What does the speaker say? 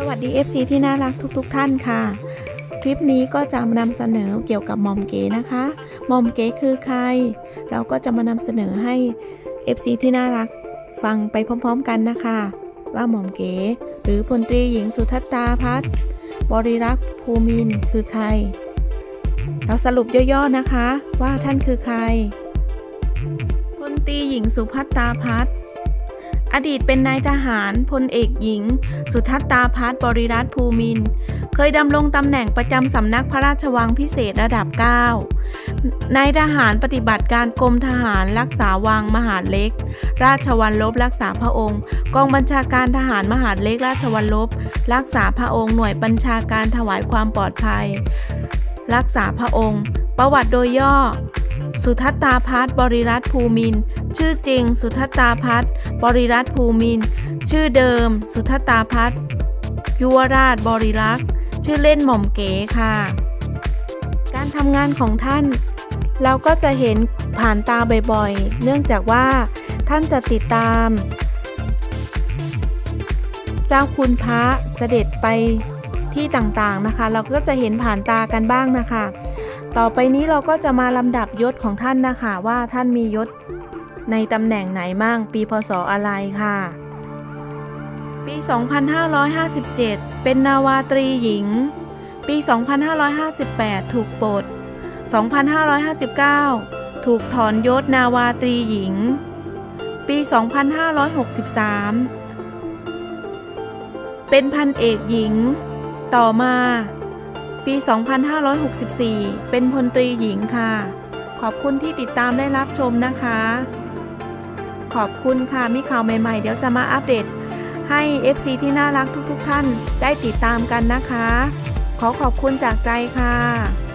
สวัสดี FC ที่น่ารักทุกๆทท่านค่ะ คลิปนี้ก็จะมานำเสนอเกี่ยวกับหมอมเก๋นะคะหมอมเก๋คือใคร เราก็จะมานำเสนอให้ FC ที่น่ารักฟังไปพร้อมๆกันนะคะ ว่าหม่อมเก๋หรือพลตรีหญิงสุทัศตาพัฒบริรักษ์ภูมินคือใคร เราสรุปย่อๆนะคะ ว่าท่านคือใครพลตรีหญิงสุพัฒตาพัฒ อดีตเป็นนายทหารพลเอกหญิง สุทัศตาพัฒบริรัตภูมิน เคยดำรงตำแหน่งประจำสำนักพระราชวังพิเศษระดับ 9 นายทหารปฏิบัติการกรมทหารรักษาวังมหาดเล็ก ราชวัลลบรักษาพระองค์ กองบัญชาการทหารมหาดเล็กราชวัลลบ รักษาพระองค์หน่วยบัญชาการถวายความปลอดภัย รักษาพระองค์ ประวัติโดยย่อสุทัศตาพัฒบริรัตภูมิน ชื่อจริง สุทัตาพัฒน์บริรัตภูมิน ชื่อเดิม สุทัตาพัฒน์ยุวราชบริรักษ์ ชื่อเล่นหม่อมเก๋ค่ะ การทำงานของท่าน เราก็จะเห็นผ่านตาบ่อยๆ เนื่องจากว่าท่านจะติดตาม เจ้าคุณพระเสด็จไปที่ต่างๆนะคะ เราก็จะเห็นผ่านตากันบ้างนะคะ ต่อไปนี้เราก็จะมาลำดับยศของท่านนะคะว่าท่านมียศ ในตำแหน่งไหนมั่งปีพศอะไรค่ะ ปี 2557 เป็นนาวาตรีหญิง ปี 2558 ถูกปลด 2559 ถูกถอนยศนาวาตรีหญิง ปี 2563 เป็นพันเอกหญิง ต่อมาปี 2564 เป็นพลตรีหญิงค่ะ ขอบคุณที่ติดตามได้รับชมนะคะ ขอบคุณค่ะ มีข่าวใหม่ๆ เดี๋ยวจะมาอัปเดต ให้ FC ที่น่ารักทุกๆทท่านได้ติดตามกันนะคะ ขอขอบคุณจากใจค่ะ